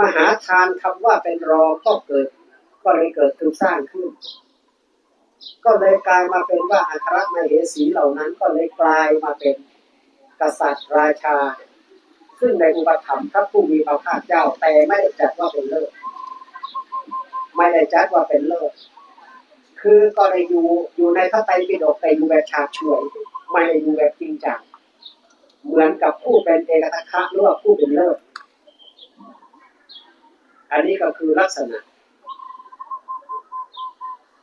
มหาทานคำว่าเป็นรองก็เกิด ก็เลยเกิดถูกสร้างขึ้น ก็เลยกลายมาเป็นว่าอัครมเหสีเหล่านั้นก็เลยกลายมาเป็นกษัตริย์ราชา ซึ่งในอุปถัมภ์พระผู้มีพระภาคเจ้าแต่ไม่ได้จัดว่าเป็นเลิศไม่ได้จัดว่าเป็นเลิศคือก็ได้อยู่อยู่ในพระไตรปิฎกแต่อยู่แบบฉาบฉวย ไม่ได้อยู่แบบจริงจังเหมือนกับผู้เป็นเอกทัคคะหรือว่าผู้เป็นเลิศ อันนี้ก็คือลักษณะ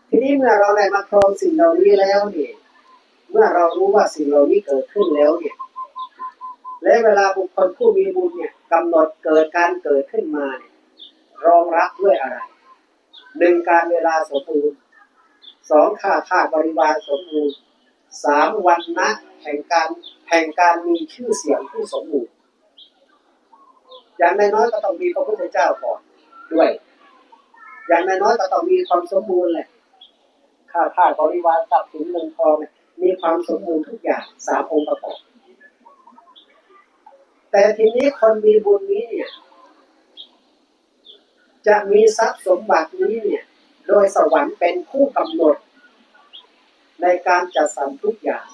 ทีนี้เมื่อเราได้มาครองสิ่งเหล่านี้แล้วเนี่ยเมื่อเรารู้ว่าสิ่งเหล่านี้เกิดขึ้นแล้วเนี่ย และเวลาบุคคลผู้มีบุญเนี่ยกำหนดเกิดการเกิดขึ้นมาเนี่ยรองรับด้วยอะไรหนึ่งการเวลาสมบูรณ์สองค่าค่าบริวารสมบูรณ์สามวันนะแห่งการแห่งการมีชื่อเสียงที่สมบูรณ์อย่างน้อยๆก็ต้องมีพระพุทธเจ้าก่อน ด้วย อย่างน้อยก็ต้องมีความสมบูรณ์แหละค่าค่าบริวารทรัพย์สินเงินทองมีความสมบูรณ์ทุกอย่างสามองค์ประกอบแต่ทีนี้คนมีบุญนี้เนี่ย จะมีทรัพย์สมบัตินี้เนี่ย โดยสวรรค์เป็นผู้กำหนด ในการจัดสรรทุกอย่าง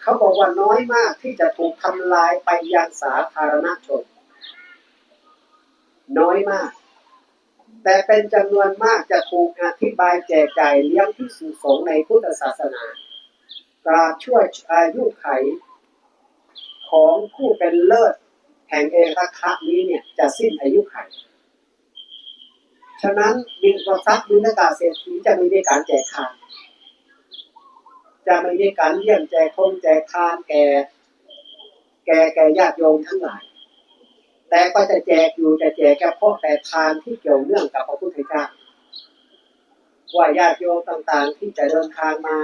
เขาบอกว่าน้อยมากที่จะถูกทำลายไปยังสาธารณชน น้อยมาก แต่เป็นจำนวนมากจะถูกอธิบายแจกจ่ายเลี้ยงที่สุสงในพุทธศาสนาตราช่วยอายุไข ของผู้เป็นเลิศแห่งเอราคะนี้เนี่ยจะสิ้นอายุไข ฉะนั้นบินประทับบินกาเศรษฐีจะไม่ได้การแจกทาน จะไม่ได้การเยี่ยมแจกคงแจกทานแก่ แก่แก่ญาติโยมทั้งหลาย แต่ก็จะแจกอยู่จะแจกแค่เพราะแต่ทานที่เกี่ยวเนื่องกับพระพุทธเจ้าว่าญาติโยมต่างๆ ที่จะเดินทางมา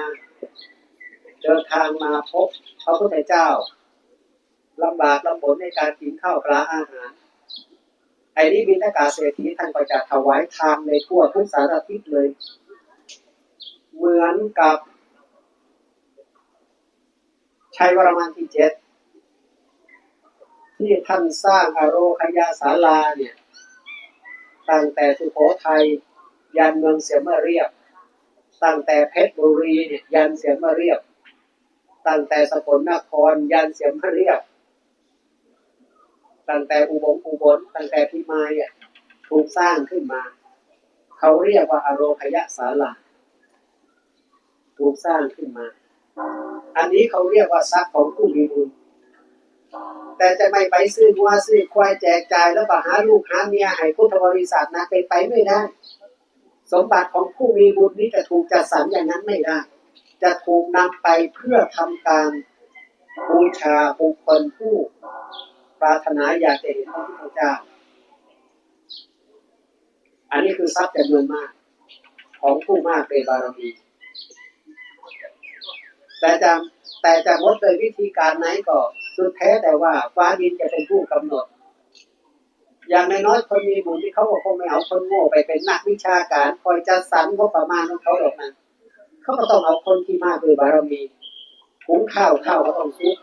เดินทางมาพบพระพุทธเจ้าลำบากลำบนในการกินข้าวปลาอาหารไอ้นี่บิณฑกาเศรษฐีท่านก็จะถวายทานในทั่วทุกสารทิศเลย เหมือนกับชัยวรมันที่เจ็ด ที่ท่านสร้างอโรคยาศาลาเนี่ยตั้งแต่สุโขทัยยันเมืองเสียมาเรียบ ตั้งแต่เพชรบุรีเนี่ยยันเสียมาเรียบ ตั้งแต่สกลนครยันเสียมาเรียบ ตั้งแต่อุบลอุบลตั้งแต่พิมายอะถูกสร้างขึ้นมา เขาเรียกว่าอโรคยศาลาถูกสร้างขึ้นมา อันนี้เขาเรียกว่าทรัพย์ของผู้มีบุญ แต่จะไม่ไปซื้อวัวซื้อควายแจกจ่ายแล้วก็หาลูกหาเมียให้พุทธบริษัทนะเป็นไปไม่ได้ สมบัติของผู้มีบุญนี้จะถูกจัดสรรอย่างนั้นไม่ได้ จะถูกนำไปเพื่อทำการบูชาบุคคลผู้ปรารถนาอยากจะเห็นพระพุทธเจ้า อันนี้คือทรัพย์จำนวนมาก ของผู้มากเป็นบารมีแต่จะแต่จะมดโดยวิธีการไหนก็ สุดแท้แต่ว่าฟ้าดินจะเป็นผู้กำหนด อย่างน้อยๆคนมีบุญที่เขาบอกคงไม่เอาคนโง่ไปเป็นนักวิชาการคอยจัดสรรงบประมาณของเขาหรอกนะเขาก็ต้องเอาคนที่มากด้วยบารมีหุงข้าวข้าวก็ต้องซุป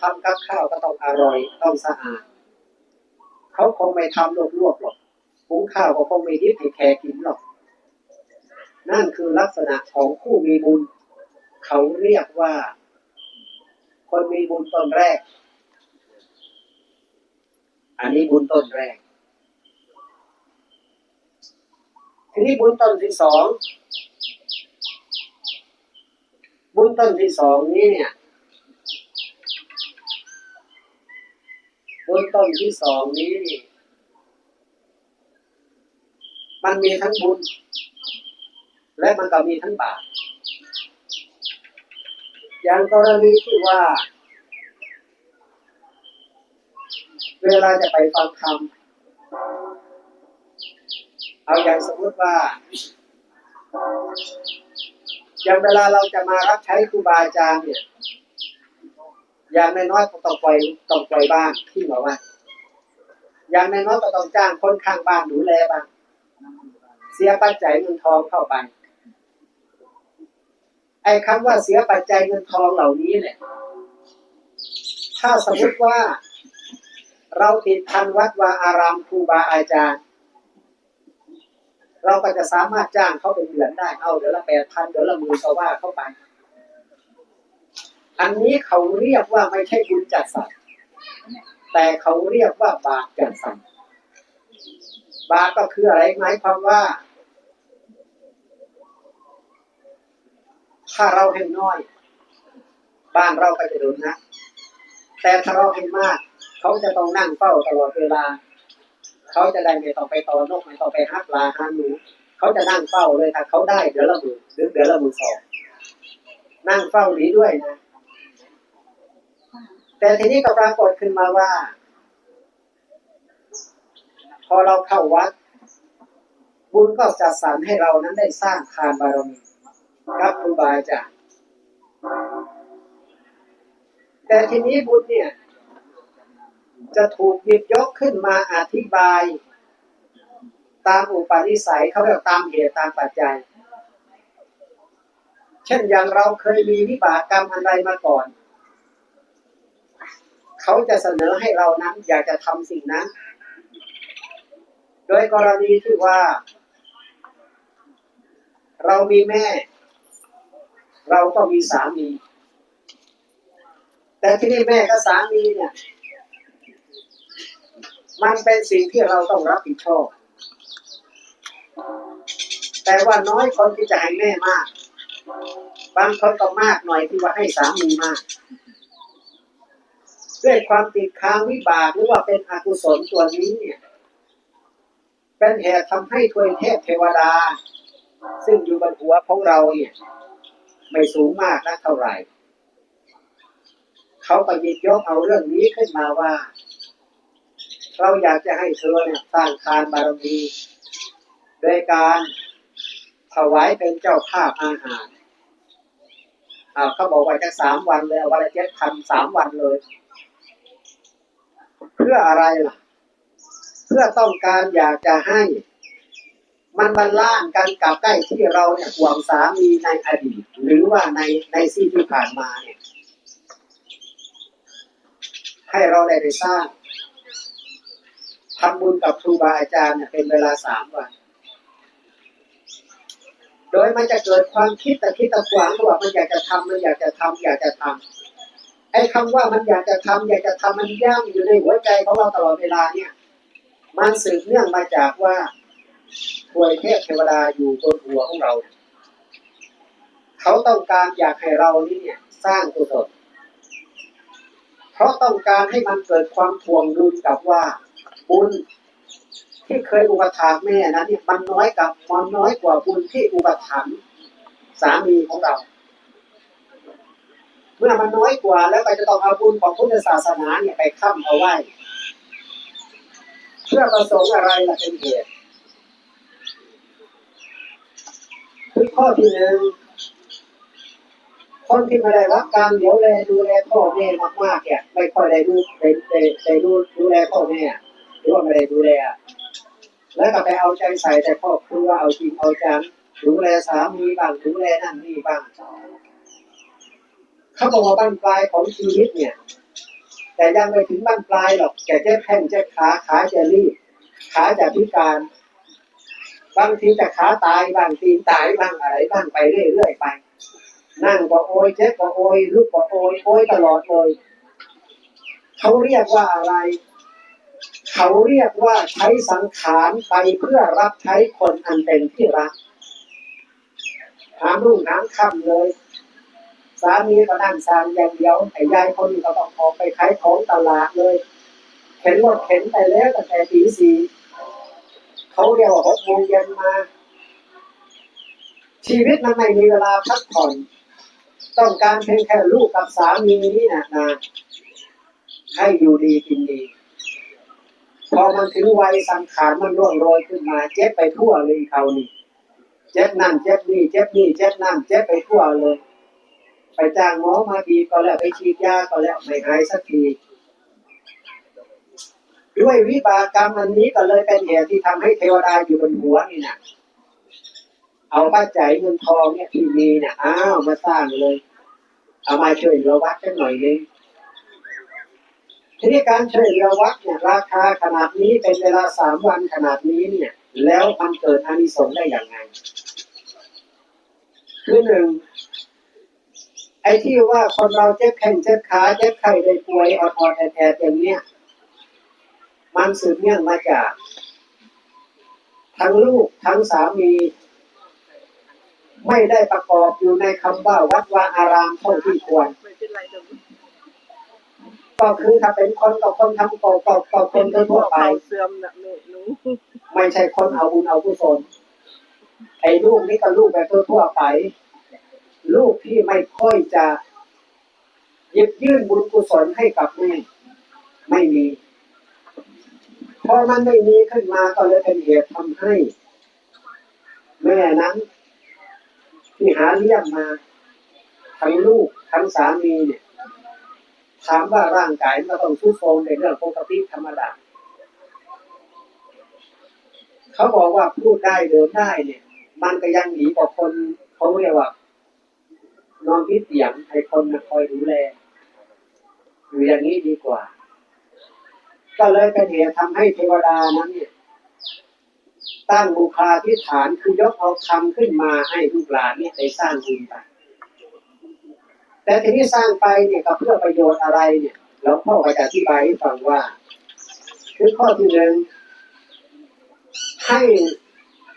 ทำกับข้าวก็ต้องอร่อยต้องสะอาดเขาคงไม่ทำลวกๆหรอกหุงข้าวก็คงไม่ดิบให้แขกกินหรอก นั่นคือลักษณะของผู้มีบุญ เขาเรียกว่า คนมีบุญต้นแรก อันนี้บุญต้นแรก ทีนี้บุญต้นที่สอง บุญต้นที่สองนี้เนี่ยบุญต้นที่สองนี้ มันมีทั้งบุญ และมันก็มีทั้งบาป อย่างกรณีที่ว่า เวลาจะไปฟังธรรมเอาอย่างสมมติว่า อย่างเวลาเราจะมารับใช้ครูบาอาจารย์เนี่ย อย่างน้อยๆก็ต้องปล่อยต้องปล่อยบ้างที่บอกว่า อย่างน้อยๆก็ต้องจ้างคนข้างบ้านดูแลบ้าง เสียปัจจัยเงินทองเข้าไป ไอ้คำว่าเสียปัจจัยเงินทองเหล่านี้เนี่ย ถ้าสมมติว่า เราติดพันวัดวาอารามครูบาอาจารย์ เราก็จะสามารถจ้างเขาเป็นเดือนได้ เอาเดือนละแปดพันเดือนละหมื่นก็ว่าเข้าไป อันนี้เขาเรียกว่าไม่ใช่บุญจัดสรรแต่เขาเรียกว่าบาปจัดสรรบาปก็คืออะไรหมายความว่า ถ้าเราให้น้อย บ้านเราก็จะโดนนะ แต่ถ้าเราให้มาก เขาจะต้องนั่งเฝ้าตลอดเวลา เขาจะได้ไม่ต้องไปต่อนกไม่ต้องไปฮักลาหาหนูเขาจะนั่งเฝ้าเลยถ้าเขาได้เดือนละหมื่นหรือเดือนละหมื่นสองนั่งเฝ้านี้ด้วยนะ แต่ทีนี้ก็ปรากฏขึ้นมาว่า พอเราเข้าวัด บุญก็จัดสรรให้เรานั้นได้สร้างทานบารมี กับครูบาอาจารย์แต่ทีนี้บุญเนี่ย จะถูกหยิบยกขึ้นมาอธิบาย ตามอุปนิสัยเขาเรียกตามเหตุตามปัจจัย เช่นอย่างเราเคยมีวิบากกรรมอะไรมาก่อน เขาจะเสนอให้เรานั้นอยากจะทำสิ่งนั้น โดยกรณีที่ว่า เรามีแม่ เราก็มีสามี แต่ที่นี่แม่กับสามีเนี่ย มันเป็นสิ่งที่เราต้องรับผิดชอบ แต่ว่าน้อยคนที่จะให้แม่มาก บางคนก็มากหน่อยที่ว่าให้สามีมากด้วยความติดค้างวิบากหรือว่าเป็นอกุศลตัวนี้เนี่ยเป็นเหตุทำให้ทวยเทพเทวดา ซึ่งอยู่บนหัวของเราเนี่ย ไม่สูงมากนักเท่าไหร่ เขาก็หยิบยกเอาเรื่องนี้ขึ้นมาว่า เราอยากจะให้เธอเนี่ยสร้างทานบารมีโดยการถวายเป็นเจ้าภาพอาหารอ่าเขาบอกว่าจะสามวันเลยวันละเจ็ดพันสามวันเลย เพื่ออะไรล่ะ เพื่อต้องการอยากจะให้ มันบรรล่านกันกับใกล้ที่เราเนี่ยห่วงสามีในอดีต หรือว่าในในซีที่ผ่านมาเนี่ย ให้เราได้ไปสร้างทำบุญกับครูบาอาจารย์เนี่ยเป็นเวลาสามวัน โดยมันจะเกิดความคิดแต่คิดตะขวางว่ามันอยากจะทำมันอยากจะทำอยากจะทำไอ้คำว่ามันอยากจะทำอยากจะทำมันย่างอยู่ในหัวใจของเราตลอดเวลาเนี่ย มันสืบเนื่องมาจากว่า ถวยเทพเทวดาอยู่บนหัวของเรา เขาต้องการอยากให้เรานี่เนี่ย สร้างกุศลเพราะต้องการให้มันเกิดความทวงดุลกับว่าบุญที่เคยอุปถัมภ์แม่นั้นเนี่ยมันน้อยกับมันน้อยกว่าบุญที่อุปถัมภ์สามีของเรา เมื่อมันน้อยกว่าแล้วก็จะต้องเอาบุญของพุทธศาสนาเนี่ยไปค้ำเอาไว้ เพื่อประสงค์อะไรล่ะเป็นเหตุ คือข้อที่หนึ่งคนที่ไม่ได้รับการเดี๋ยวแลดูแลพ่อแม่มากๆเนี่ยไม่ค่อยได้ดูได้ได้ได้ดูดูแลพ่อแม่หรือว่าไม่ได้ดูแล แล้วก็ไปเอาใจใส่แต่ครอบครัวเอาจริงเอาจังดูแลสามีบ้างดูแลนั่นนี่บ้างเขาบอกว่าบ้านปลายของชีวิตเนี่ย แต่ยังไม่ถึงบ้านปลายหรอกแกจ็บแข้งจ็บขาขาจะรีบขาจะพิการ บางทีจะขาตายบางทีตายบ้างอะไรบ้างไปเรื่อยๆไป นั่งก็โอยเจ็บก็โอยลุกก็โอยโอยตลอดเลยเขาเรียกว่าอะไร เขาเรียกว่าใช้สังขารไปเพื่อรับใช้คนอันเป็นที่รักถามรุ่งถามค่ำเลย สามีก็นั่งสางอย่างเดียวไอ้ยายคนนี้ก็ต้องออกไปขายของตลาดเลย เข็นรถเข็นไปแล้วตั้งแต่ตีสี่ เขาเรียกว่าหกโมงเย็นมา ชีวิตมันไม่มีเวลาพักผ่อน ต้องการเพียงแค่ลูกกับสามีนี่นะนะให้อยู่ดีกินดี พอมันถึงวัยสังขารมันร่วงโรยขึ้นมา เจ็บไปทั่วเลยเขานี่เจ็บนั่นเจ็บนี่เจ็บนี่เจ็บนั่นเจ็บไปทั่วเลย ไปจ้างหมอมาดีก็แล้วไปฉีดยาก็แล้วไม่หายสักที ด้วยวิบากกรรมอันนี้ก็เลยเป็นเหตุที่ทำให้เทวดาอยู่บนหัวนี่นะเอาปัจจัยเงินทองเนี่ยที่มีเนี่ยอ้าวมาสร้างเลย เอามาช่วยเหลือวัดกันหน่อยนึงทีนี้การช่วยเหลือวัดเนี่ยราคาขนาดนี้เป็นเวลาสามวันขนาดนี้เนี่ย แล้วมันเกิดอานิสงส์ได้อย่างไงคือหนึ่งไอ้ที่ว่าคนเราเจ็บแข้งเจ็บขาเจ็บไข้ได้ป่วยอดอดแอดๆอย่างเนี้ย มันสืบเนื่องมาจาก ทั้งลูกทั้งสามี ไม่ได้ประกอบอยู่ในคำว่าวัดวาอารามเท่าที่ควร ก็คือถ้าเป็นคนกับคนทำก่อก่อก่อคนทั่วไปเสื่อมนะไม่ใช่คนเอาบุญเอากุศลไอ้ลูกนี่ก็ลูกแบบทั่วไป ลูกที่ไม่ค่อยจะยิบยื่นบุญกุศลให้กับแม่ไม่มี พอมันไม่มีขึ้นมาก็เลยเป็นเหตุทำให้ แม่นั้น ที่หาเลี้ยงมา ทั้งลูกทั้งสามีเนี่ยถามว่าร่างกายมันต้องทุดโทรมในเรื่องปกติธรรมดาเขาบอกว่าพูดได้เดินได้เนี่ย มันก็ยังหนีกว่าคนเขาเรียกว่านอนพิษเตียงให้คนมาคอยดูแลอยู่อย่างนี้ดีกว่า ก็เลยเป็นเหตุทำให้เทวดานั้นเนี่ยตั้งบุคลาธิฐานคือยกเอาคำขึ้นมาให้ลูกหลานนี่ได้สร้างบุญไปแต่ทีนี้สร้างไปเนี่ยก็เพื่อประโยชน์อะไรเนี่ยหลวงพ่อก็จะอธิบายให้ฟังว่า คือข้อที่หนึ่งให้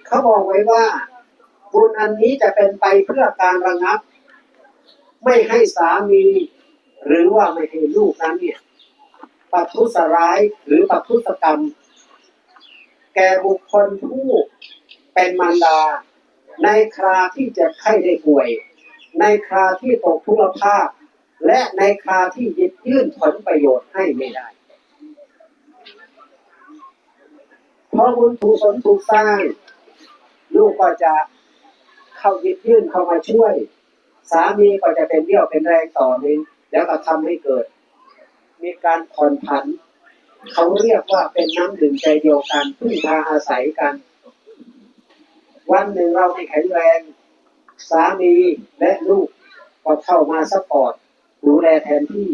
เขาบอกไว้ว่า บุญอันนี้จะเป็นไปเพื่อการระงับ ไม่ให้สามี หรือว่าไม่ให้ลูกนั้นเนี่ย ปัทุสร้ายหรือปัทุสกรรม แก่บุคคลผู้เป็นมารดา ในคราที่จ็บไข้ได้ป่วย ในคราที่ตกทุกขภาพ และในคราที่ยิบยื่นผลประโยชน์ให้ไม่ได้พอบุญถูกสนถูกสร้าง ลูกก็จะเข้ายิบยื่นเข้ามาช่วย สามีก็จะเป็นเรี่ยวเป็นแรงต่อนึงแล้วก็ทำให้เกิด มีการผ่อนผัน เขาเรียกว่าเป็นน้ำดื่มใจเดียวกันพึ่งพาอาศัยกัน วันหนึ่งเราไม่แข็งแรง สามีและลูกก็เข้ามาสปอร์ตดูแลแทนที่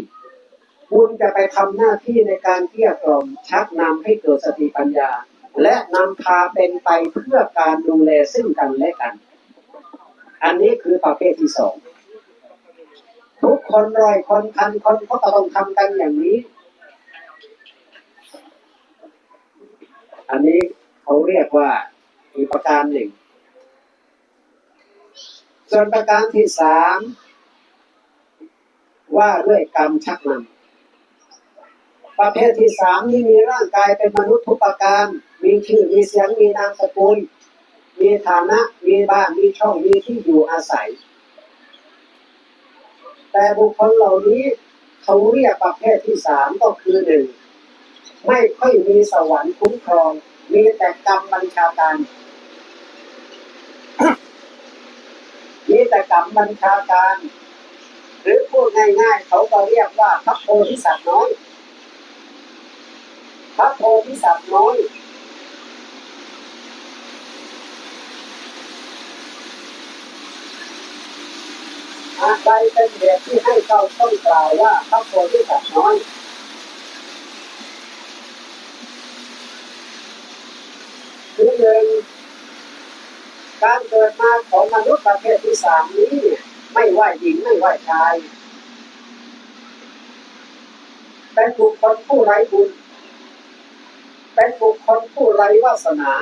บุญจะไปทำหน้าที่ในการเกลี้ยกล่อมชักนำให้เกิดสติปัญญา และนำพาเป็นไปเพื่อการดูแลซึ่งกันและกัน อันนี้คือประเภทที่สอง ทุกคนร้อยคนพันคนเขาก็ต้องทำกันอย่างนี้ อันนี้เขาเรียกว่าอีกประการหนึ่ง ส่วนประการที่สามว่าด้วยกรรมชักนำประเภทที่สามนี่มีร่างกายเป็นมนุษย์ทุกประการ มีชื่อมีเสียงมีนามสกุล มีฐานะ มีบ้านมีช่องมีที่อยู่อาศัย แต่บุคคลเหล่านี้เขาเรียกประเภทที่สามก็คือหนึ่งไม่ค่อยมีสวรรค์คุ้มครอง มีแต่กรรมบัญชาการ มีแต่กรรมบัญชาการ หรือพูดง่ายๆ เขาก็เรียกว่าพระโพธิสัตว์น้อยพระโพธิสัตว์น้อย อะไรเป็นเหตุที่ให้เราต้องกล่าวว่าพระโพธิสัตว์น้อยคือหนึ่งการเกิดมาของมนุษย์ประเภทที่สามนี้เนี่ยไม่ว่าหญิงไม่ว่าชาย เป็นบุคคลผู้ไร้บุญ เป็นบุคคลผู้ไร้วาสนา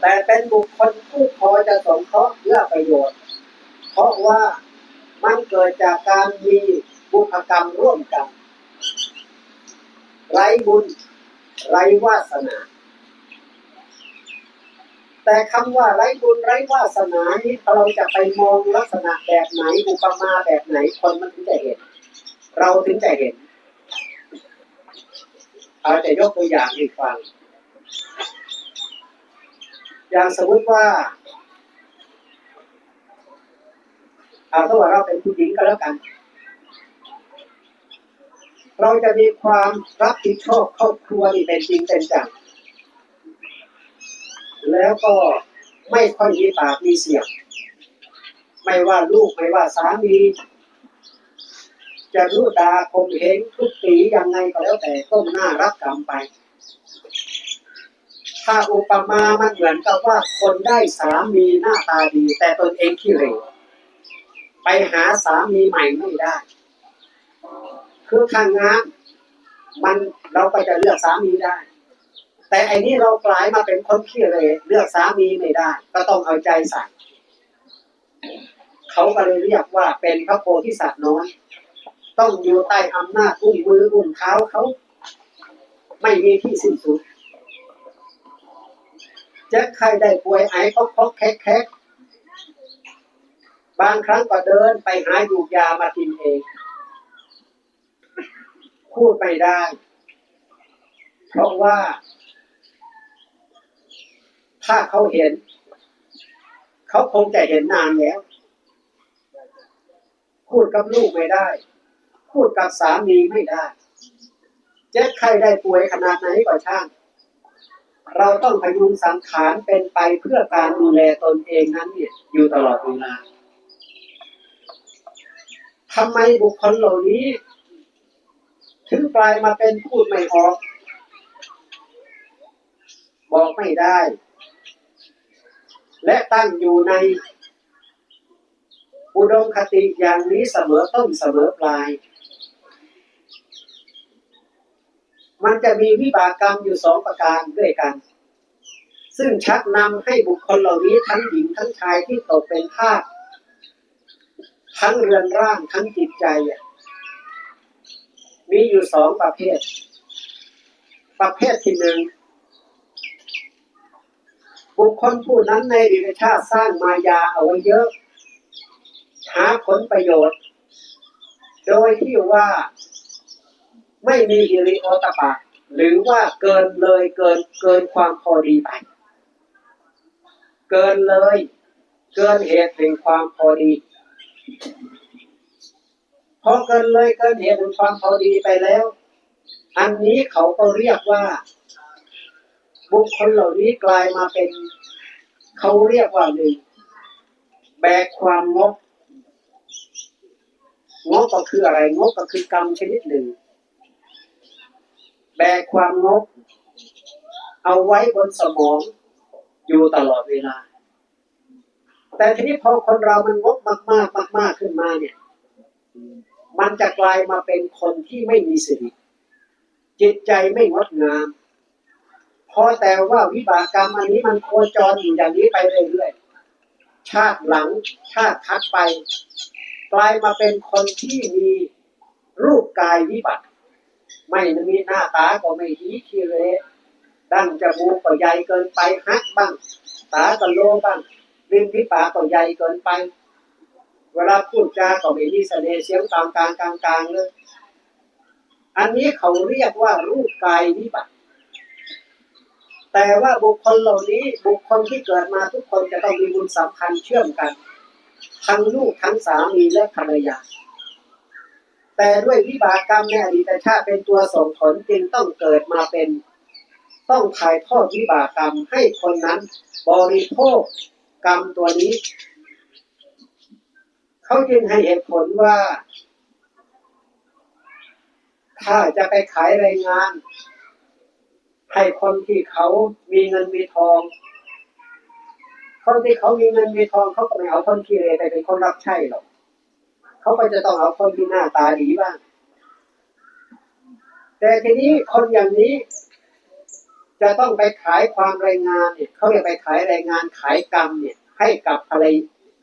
แต่เป็นบุคคลผู้พอจะสงเคราะห์เพื่อประโยชน์ เพราะว่ามันเกิดจากการมีบุพกรรมร่วมกัน ไรบุญ ไรวาสนา แต่คำว่าไรบุญไรวาสนานี้เราจะไปมองลักษณะแบบไหนอุปมาแบบไหนคนมันถึงจะเห็น เราถึงจะเห็นเอาจะยกตัวอย่างให้ฟัง อย่างสมมติว่า เอาถ้าว่าเราเป็นผู้หญิงก็แล้วกัน เราจะมีความรับผิดชอบครอบครัวนี่เป็นจริงเป็นจังแล้วก็ไม่ค่อยมีปากมีเสียง ไม่ว่าลูกไม่ว่าสามีจจะรู้ดาคมเหงทุกปียังไงก็แล้วแต่ก้มหน้ารับกรรมไป ถ้าอุปมามันเหมือนกับว่าคนได้สามีหน้าตาดี แต่ตนเองขี้เหร่ ไปหาสามีใหม่ไม่ได้ คือทางงานมันเราก็จะเลือกสามีได้ แต่อ้นี่เรากลายมาเป็นคนขี้เหร่เลือกสามีไม่ได้ ก็ต้องเอาใจใส่เขาก็เลยเรียกว่าเป็นพระโพธิสัตว์น้อย ต้องอยู่ใต้อำนาจอุ้งมืออุ้งเท้าเขา ไม่มีที่สิ้นสุดจ็บใครได้ป่วยไอพอกพอกแคกแคก บางครั้งก็เดินไปหายูยามากินเองพูดไม่ได้ เพราะว่า ถ้าเขาเห็น เขาคงจะเห็นนานแล้ว พูดกับลูกไม่ได้ พูดกับสามีไม่ได้เจ็บใครได้ป่วยขนาดไหนก็ช่าง เราต้องพยุงสังขารเป็นไปเพื่อการดูแลตนเองนั้นเนี่ยอยู่ตลอดเวลา ทำไมบุคคลเหล่านี้ ถึงกลายมาเป็นพูดไม่ออก บอกไม่ได้ และตั้งอยู่ใน อุดมคติอย่างนี้เสมอต้นเสมอปลาย มันจะมีวิบากกรรมอยู่สองประการด้วยกันซึ่งชักนำให้บุคคลเหล่านี้ทั้งหญิงทั้งชายที่ตกเป็นทาส ทั้งเรือนร่างทั้งจิตใจมีอยู่สองประเภท ประเภทที่หนึ่งบุคคลผู้นั้นในอดีตชาติสร้างมายาเอาไว้เยอะ หาผลประโยชน์ โดยที่ว่าไม่มีฮิริโอตปะ หรือว่าเกินเลยเกินเกินความพอดีไป เกินเลย เกินเหตุแห่งความพอดี พอเกินเลยเกินเหตุแห่งความพอดีไปแล้ว อันนี้เขาก็เรียกว่า บุคคลเหล่านี้กลายมาเป็น เขาเรียกว่าหนึ่งแบกความงกงกก็คืออะไรงกก็คือกรรมชนิดหนึ่ง แบกความงก เอาไว้บนสมองอยู่ตลอดเวลา แต่ทีนี้พอคนเรามันงกมากมากมากมากขึ้นมาเนี่ย มันจะกลายมาเป็นคนที่ไม่มีสิริจิตใจไม่งดงามพอแต่ว่าวิบากกรรมอันนี้มันโคจรอยู่อย่างนี้ไปเรื่อยๆชาติหลังชาติทัดไป กลายมาเป็นคนที่มีรูปกายวิบัติ ไม่มีหน้าตาก็ไม่ดีขี้เละดั้งจมูกก็ใหญ่เกินไปฮักบ้าง ตาก็โลบ้าง ริมที่ปากก็ใหญ่เกินไป เวลาพูดจาก็ไม่มีเสน่ห์เสียงกลางกลางกลางกลางเลยอันนี้เขาเรียกว่ารูปกายวิบัติ แต่ว่าบุคคลเหล่านี้บุคคลที่เกิดมาทุกคนจะต้องมีบุญสัมพันธ์เชื่อมกัน ทั้งลูกทั้งสามีและภรรยา แต่ด้วยวิบากกรรมในอดีตชาติเป็นตัวส่งผลจึงต้องเกิดมาเป็น ต้องถ่ายทอดวิบากกรรมให้คนนั้น บริโภค กรรมตัวนี้ เขาจึงให้เหตุผลว่า ถ้าจะไปขายแรงงาน ให้คนที่เขามีเงินมีทองคนที่เขามีเงินมีทองเขาก็ไม่เอาคนขี้เหร่ไปเป็นคนรับใช้หรอกเขาก็จะต้องเอาคนที่หน้าตาดีบ้าง แต่ทีนี้คนอย่างนี้ จะต้องไปขายความแรงงานเนี่ยเขาจะไปขายแรงงานขายกรรมเนี่ยให้กับอะไร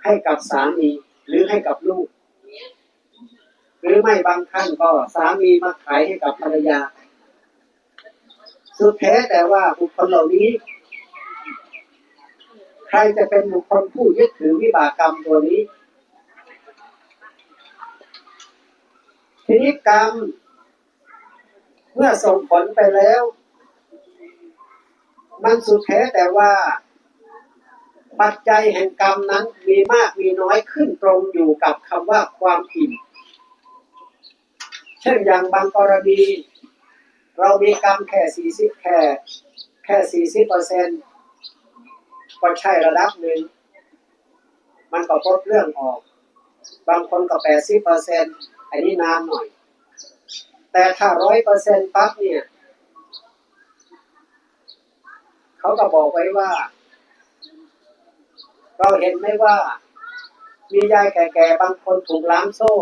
ให้กับสามีหรือให้กับลูก หรือไม่บางท่านก็สามีมาขายให้กับภรรยา สุดแท้แต่ว่าบุคคลเหล่านี้ ใครจะเป็นบุคคลผู้ยึดถือวิบากกรรมตัวนี้ทีนี้กรรม เมื่อส่งผลไปแล้ว มันสุดแท้แต่ว่า ปัจจัยแห่งกรรมนั้นมีมากมีน้อยขึ้นตรงอยู่กับคำว่าความอิ่มเช่นอย่างบางกรณีเรามีกรรมแค่สี่สิบแค่แค่สี่สิบเปอร์เซ็นต์ก็ใช่ระดับหนึ่ง มันก็ลดเรื่องออก บางคนก็แปดสิบเปอร์เซ็นไออันนี้นานหน่อย แต่ถ้าร้อยเปอร์เซ็นต์ปั๊บเนี่ย เขาก็บอกไว้ว่า เราเห็นไหมว่า มียายแก่ๆบางคนถูกล้างโซ่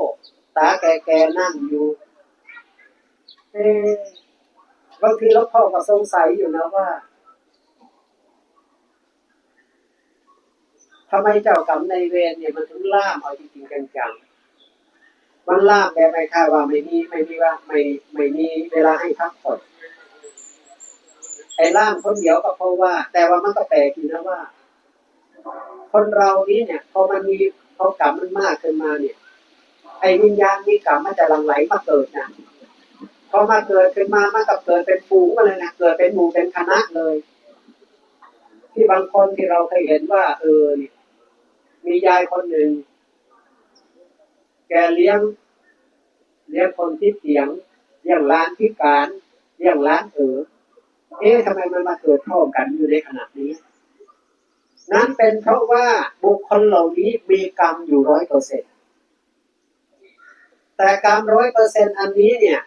ตาแก่ๆนั่งอยู่เอ๊ะบางทีหลวงพ่อก็สงสัยอยู่นะว่าทำไมเจ้ากรรมในเวรเนี่ยมันถึงล่ามเอาจริงๆจังๆมันล่ามแบบไม่ค่าว่าไม่มีไม่มีว่าไม่ไม่มีเวลาให้พักผ่อน ไอ้ล่ามคนเดียวก็เพราะว่า แต่ว่ามันก็แปลกอยู่นะว่า คนเรานี้เนี่ยพอมันมีพอกรรมมันมากขึ้นมาเนี่ย ไอ้วิญญาณมีกรรมมันจะหลั่งไหลมาเกิดนะพอมาเกิดขึ้นมามันก็เกิดเป็นฝูงมาเลยนะเกิดเป็นหมู่เป็นคณะเลย ที่บางคนที่เราเคยเห็นว่า เออเนี่ยมียายคนหนึ่งแกเลี้ยง เลี้ยงคนที่เตียงเลี้ยงร้านพิการเลี้ยงร้านเออ เอ๊ะทำไมมันมาเกิดพร้อมกันอยู่ในขณะนี้ นั้นเป็นเพราะว่าบุคคลเหล่านี้มีกรรมอยู่ร้อยเปอร์เซ็นต์แต่กรรมร้อยเปอร์เซ็นต์อันนี้เนี่ย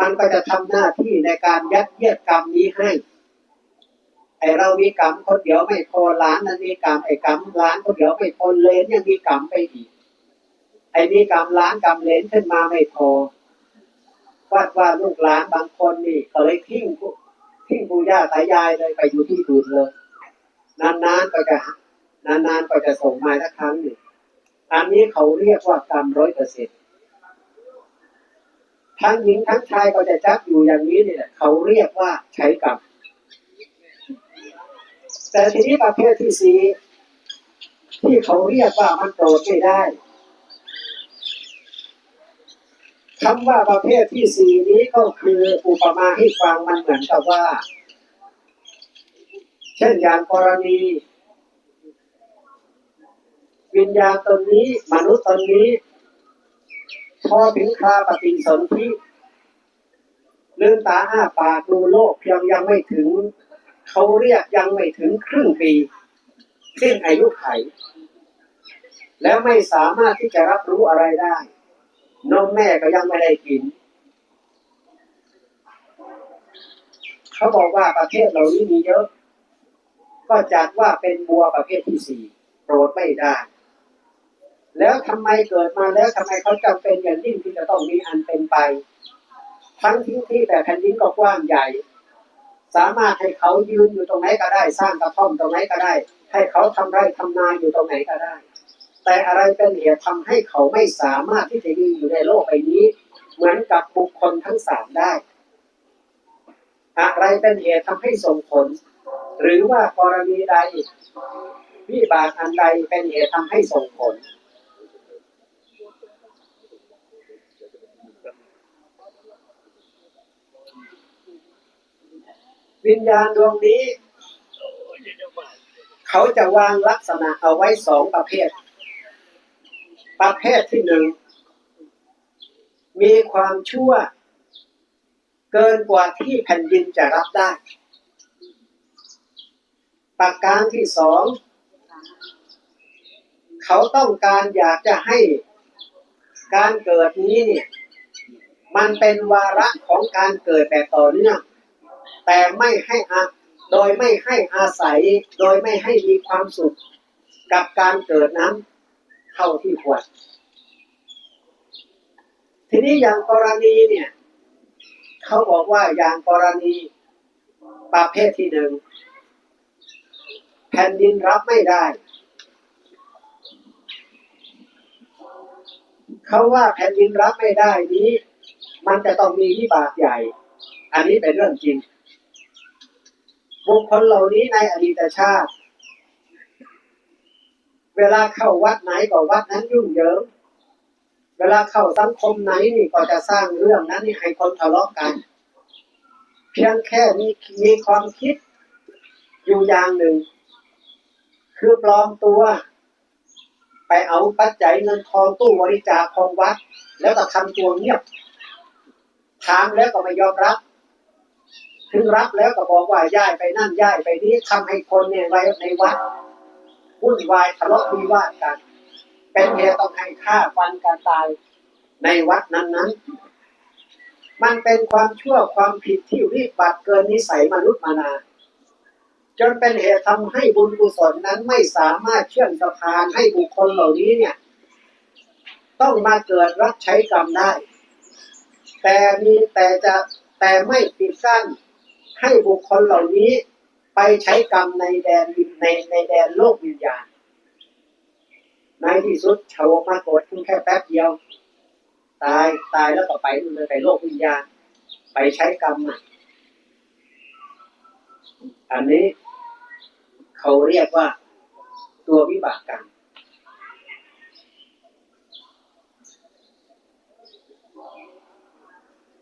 มันก็จะทำหน้าที่ในการยัดเยียดกรรมนี้ให้ไอเรามีกรรมคนเดียวไม่พอล้านนั้นมีกรรมไอกรรมล้านคนเดียวไม่พอเลนยังมีกรรมไปอีกไอมีกรรมล้านกรรมเลนขึ้นมาไม่พอ วัดว่าลูกหลานบางคนนี่ก็เลยทิ้งทิ้งปู่ย่าตายายเลยไปอยู่ที่อื่นเลย นานๆก็จะนานๆก็จะส่งมาสักครั้งหนึ่งอันนี้เขาเรียกว่ากรรมร้อยเปอร์เซ็นต์ทั้งหญิงทั้งชายก็จะจับอยู่อย่างนี้เนี่ยเขาเรียกว่าใช้กรรมแต่ทีนี้ประเภทที่สี่ที่เขาเรียกว่ามันโกรธไม่ได้ คำว่าประเภทที่สี่นี้ก็คืออุปมาให้ฟังมันเหมือนกับว่า เช่นอย่างกรณี วิญญาณตนนี้ มนุษย์ตนนี้ พอถึงคราปฏิสนธิลืมตาอ้าปากดูโลกเพียงยังไม่ถึง เขาเรียกยังไม่ถึงครึ่งปีสิ้นอายุไข แล้วไม่สามารถที่จะรับรู้อะไรได้ นมแม่ก็ยังไม่ได้กิน เขาบอกว่าประเทศเหล่านี้มีเยอะ ก็จัดว่าเป็นบัวประเภทที่สี่โปรดไม่ได้ แล้วทำไมเกิดมาแล้วทำไมเขาจำเป็นอย่างยิ่งที่จะต้องมีอันเป็นไป ทั้งที่ที่แต่แผ่นดินก็กว้างใหญ่ สามารถให้เขายืนอยู่ตรงไหนก็ได้ สร้างกระท่อมตรงไหนก็ได้ ให้เขาทำไร่ทำนาอยู่ตรงไหนก็ได้ แต่อะไรเป็นเหตุทำให้เขาไม่สามารถที่จะยืนอยู่ในโลกใบนี้ เหมือนกับบุคคลทั้งสามได้ อะไรเป็นเหตุทำให้ส่งผล หรือว่ากรณีใดวิบากอันใดเป็นเหตุทำให้ส่งผลวิญญาณดวงนี้ เขาจะวางลักษณะเอาไว้สองประเภท ประเภทที่หนึ่ง มีความชั่ว เกินกว่าที่แผ่นดินจะรับได้ ประการที่สอง เขาต้องการอยากจะให้การเกิดนี้เนี่ย มันเป็นวาระของการเกิดแบบต่อเนื่อง แต่ไม่ให้อาโดยไม่ให้อาศัย โดยไม่ให้มีความสุขกับการเกิดนั้น เท่าที่ควร ทีนี้อย่างกรณีเนี่ยเขาบอกว่าอย่างกรณีประเภทที่หนึ่งแผ่นดินรับไม่ได้เขาว่าแผ่นดินรับไม่ได้นี้ มันจะต้องมีวิบากใหญ่ อันนี้เป็นเรื่องจริงบุคคลเหล่านี้ในอดีตชาติ เวลาเข้าวัดไหนก็วัดนั้นยุ่งเหยิง เวลาเข้าสังคมไหนนี่ก็จะสร้างเรื่องนั้นนี่ให้คนทะเลาะกัน เพียงแค่มีมีความคิดอยู่อย่างหนึ่ง คือปลอมตัว ไปเอาปัจจัยเงินทองตู้บริจาคของวัด แล้วก็ทำตัวเงียบถามแล้วก็ไม่ยอมรับ ถึงรับแล้วก็บอกว่าย้ายไปนั่นย้ายไปนี้ทำให้คนเนี่ยไว้ในวัด วุ่นวายทะเลาะวิวาทกัน เป็นเหตุต้องให้ฆ่าฟันการตายในวัดนั้นๆ มันเป็นความชั่วความผิดที่วิบัติเกินนิสัยมนุษย์มานา จนเป็นเหตุทำให้บุญกุศลนั้นไม่สามารถเชื่อมสะพานให้บุคคลเหล่านี้เนี่ย ต้องมาเกิดรับใช้กรรมได้ แต่มีแต่จะแต่ไม่ปิดกั้นให้บุคคลเหล่านี้ ไปใช้กรรมในแดนในในแดนโลกวิญญาณในที่สุดชาวมาโกรธขึ้นแค่แป๊บเดียว ตายตายแล้วก็ไปนู่นเลยไปโลกวิญญาณ ไปใช้กรรมใหม่อันนี้เขาเรียกว่าตัววิบากกรรม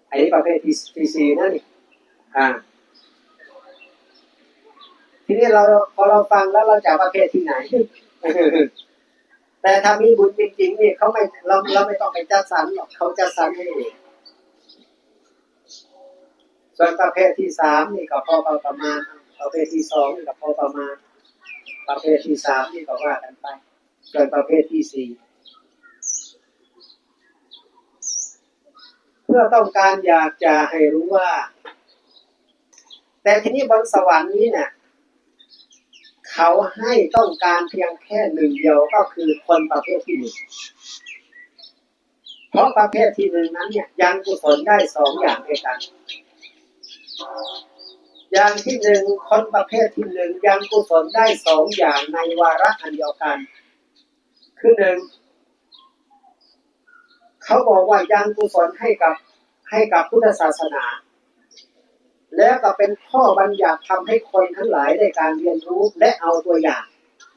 อันนี้ประเภทที่ที่สี่นั่นอ่า ทีนี้เราพอเราฟังแล้วเราจะประเภทที่ไหน แต่ถ้ามีบุญจริงๆนี่เขาไม่เราเราไม่ต้องไปจัดสรรหรอกเขาจัดสรรให้เองส่วนประเภทที่สามนี่ก็พอประมาณ ประเภทที่สองนี่ก็พอประมาณ ประเภทที่สามนี่ก็ว่ากันไปส่วนประเภทที่สี่เพื่อต้องการอยากจะให้รู้ว่า แต่ทีนี้บนสวรรค์นี้เนี่ย เขาให้ต้องการเพียงแค่หนึ่งเดียวก็คือคนประเภทที่หนึ่งเพราะประเภทที่หนึ่งนั้นเนี่ยยังกุศลได้สองอย่างด้วยกัน อย่างที่หนึ่งคนประเภทที่หนึ่งยังกุศลได้สองอย่างในวาระอันเดียวกัน คือหนึ่งเขาบอกว่ายังกุศลให้กับให้กับพุทธศาสนา แล้วก็เป็นข้อบัญญัติทำให้คนทั้งหลายได้การเรียนรู้และเอาตัวอย่าง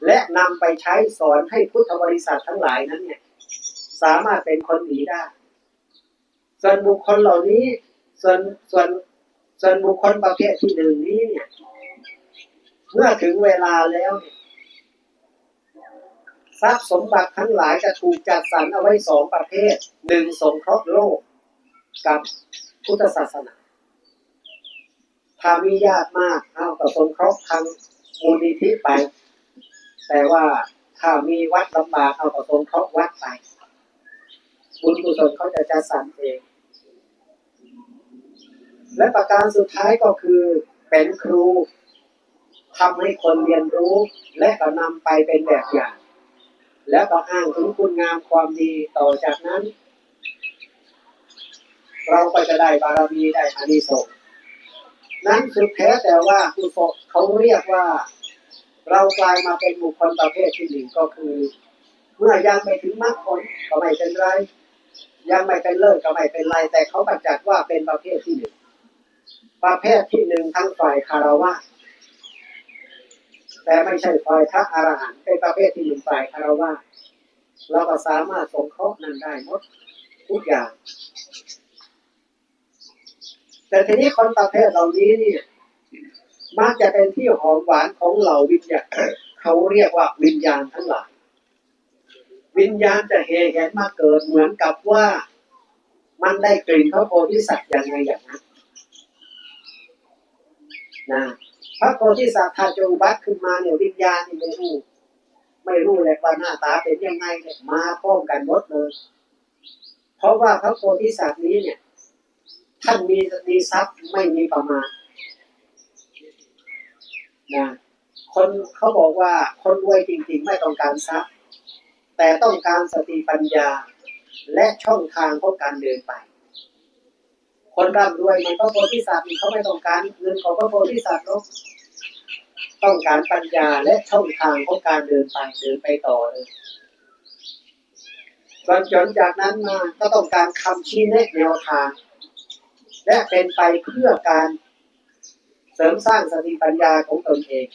และนำไปใช้สอนให้พุทธบริษัททั้งหลายนั้นเนี่ยสามารถเป็นคนดีได้ ส่วนบุคคลเหล่านี้ส่วนส่วนส่วนบุคคลประเภทที่หนึ่งนี้เนี่ยเมื่อถึงเวลาแล้วทรัพย์สมบัติทั้งหลายจะถูกจัดสรรเอาไว้สองประเภทหนึ่งสงเคราะห์โลกกับพุทธศาสนา ถ้ามีญาติมากเอาก็สงเคราะห์ทางมูลนิธิไป แต่ว่าถ้ามีวัดลำบากเอาก็สงเคราะห์วัดไป บุญกุศลเขาจะจัดสรรเอง และประการสุดท้ายก็คือเป็นครูทำให้คนเรียนรู้และก็นำไปเป็นแบบอย่าง แล้วก็อ้างถึงคุณงามความดีต่อจากนั้น เราก็จะได้บารมีได้อานิสงส์ นั้นสุดแท้แต่ว่ากุณศลเขาเรียกว่า เรากลายมาเป็นบุคคลประเภทที่หนึ่งก็คือ เมื่อยังไม่ถึงมรรคผลก็ไม่เป็นไร ยังไม่เป็นเลิศก็ไม่เป็นไร แต่เขาบัญญัติว่าเป็นประเภทที่หนึ่งประเภทที่หนึ่งทั้งฝ่ายคารวะแต่ไม่ใช่ฝ่ายพระอรหันต์เป็นประเภทที่หนึ่งฝ่ายคารวะเราก็สามารถสงเคราะห์นั้นได้หมดทุกอย่าง แต่ทีนี้คนประเภทเหล่านี้เนี่ยมักจะเป็นที่หอมหวานของเหล่าวิญญาณเขาเรียกว่าวิญญาณทั้งหลาย วิญญาณจะเฮแหนมาเกิดเหมือนกับว่า มันได้กลิ่นพระโพธิสัตว์อย่างไงอย่างนั้นนะพระโพธิสัตว์ถ้าจะอุบัตขึ้นมาเนี่ยวิญญาณนี่ไม่รู้ไม่รู้เลยว่าหน้าตาเป็นยังไงเนี่ยมาพร้อมกันหมดเลย เพราะว่าพระโพธิสัตว์นี้เนี่ย ท่านมีมีทรัพย์ไม่มีประมาณนะคนเขาบอกว่าคนรวยจริง ๆ ไม่ต้องการทรัพย์ แต่ต้องการสติปัญญา และช่องทางของการเดินไป คนร่ำรวยมันก็โพธิสัตว์เขาไม่ต้องการเงินของพระโพธิสัตว์หรอกต้องการปัญญาและช่องทางของการเดินไปเดินไปต่อเลยจนจนจากนั้นมาก็ต้องการคำชี้แนะแนวทาง และเป็นไปเพื่อการเสริมสร้างสติปัญญาของตนเอง